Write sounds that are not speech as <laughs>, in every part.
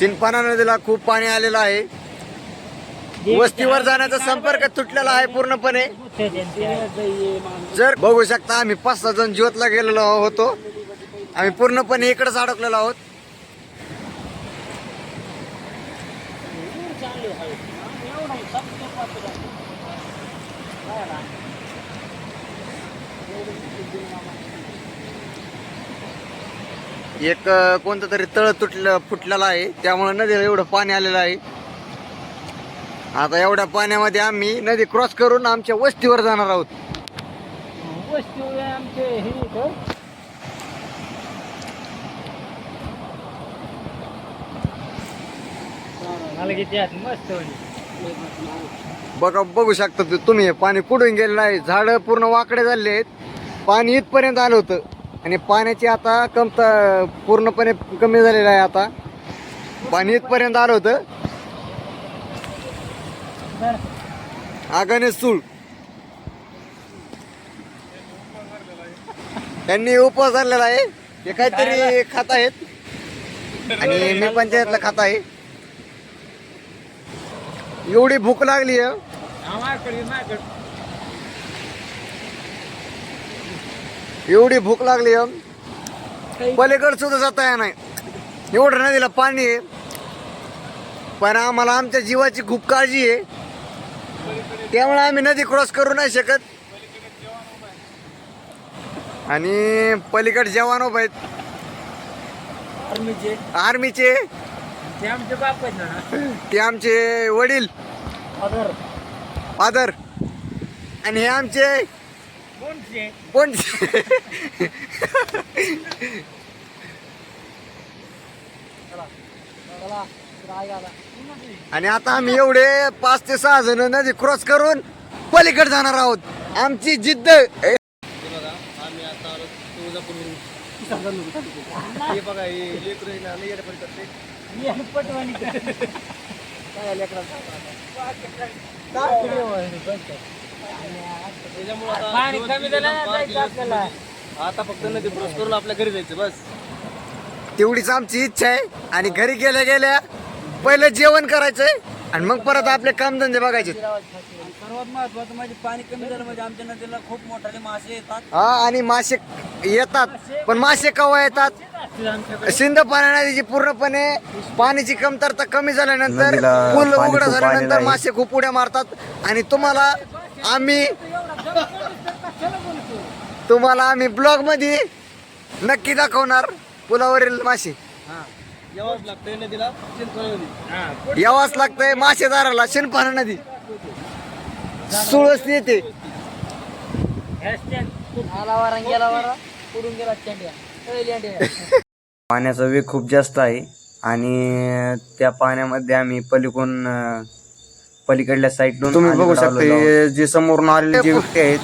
सिनपाना नदीला खूप पाणी आलेलं आहे. वस्तीवर जाण्याचा संपर्क तुटलेला आहे पूर्णपणे. जर बघू शकता आम्ही पाच सहा जण ज्योतला गेलेलो होतो. आम्ही पूर्णपणे इकडेच अडकलेलो आहोत. एक कोणतं तरी तळ तुटलं फुटलेलं आहे. त्यामुळे नदीला एवढं पाणी आलेलं आहे. आता एवढ्या पाण्यामध्ये आम्ही नदी क्रॉस करून आमच्या वस्तीवर जाणार आहोत. हे बघा बघू शकता ते तुम्ही हे पाणी कुठून गेलेलं आहे झाडं पूर्ण वाकडे झाले आहेत. पाणी इथपर्यंत आलं होतं. आणि पाण्याची आता कमता पूर्णपणे कमी झालेलं आहे आता. पाणी इथपर्यंत आलं होतं. आगाने सूळ. त्यांनी उपवास धरलेला आहे. ते काहीतरी खात आहेत. आणि मी पंचायतला खात आहे. एवढी भूक लागली आहे. एवढी भूक लागली पलीकड सुद्धा जाता येणार नाही. एवढं नदीला पाणी आहे. पण आम्हाला आमच्या जीवाची खूप काळजी आहे. त्यामुळे आम्ही नदी क्रॉस करू नाही शकत. आणि पलीकड जवान उभे आहेत. आर्मीचे. ते आमचे बाप आहेत ना. ते आमचे वडील. फादर. आणि हे आमचे कोण <laughs> आणि आता आम्ही एवढे पाच ते सहा जण नदी क्रॉस करून पलीकडे जाणार आहोत. आमची जिद्द आम्ही आता हे बघा हे त्याच्यामुळं आता पाणी कमी झालं ना जायचं आपल्याला. आता फक्त नदी क्रॉस करून आपल्या घरी जायचं बस. तेवढीच आमची इच्छा आहे. आणि घरी गेल्या गेल्या पहिलं जेवण करायचंय आणि मग परत आपले कामधंदे बघायचे. सर्वात महत्वाचं म्हणजे पाणी कमी झालं म्हणजे आमच्या नदीला खूप मोठाले मासे येतात. हा आणि मासे येतात पण मासे कवा येतात? सिंध पाण्या नदीची पूर्णपणे पाण्याची कमतरता कमी झाल्यानंतर नदीला पूल पाणी उघडं खूप आलेलं झाल्यानंतर आहे. मासे खूप उड्या मारतात. आणि तुम्हाला आम्ही तुम्हाला आम्ही ब्लॉगमध्ये नक्की दाखवणार पुलावरील मासे. यावंच लागतंय नदीला चिंचवड नदी. यावाच लागतंय मासेदाराला शिनपाना नदी. सुळस येते. पाण्याचा वेग खूप जास्त आहे आणि त्या पाण्यामध्ये आम्ही पलीकडून पलीकडल्या साईडून तुम्ही बघू शकता. हे जे समोरून आलेले जे व्यक्ती आहेत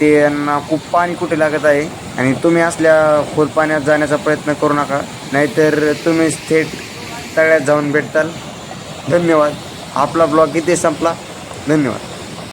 त्यांना खूप पाणी कुठे लागत आहे. आणि तुम्ही असल्या खोल पाण्यात जाण्याचा प्रयत्न करू नका नाहीतर तुम्ही थेट तळ्यात जाऊन भेटताल. धन्यवाद. आपला ब्लॉग इथे संपला. धन्यवाद.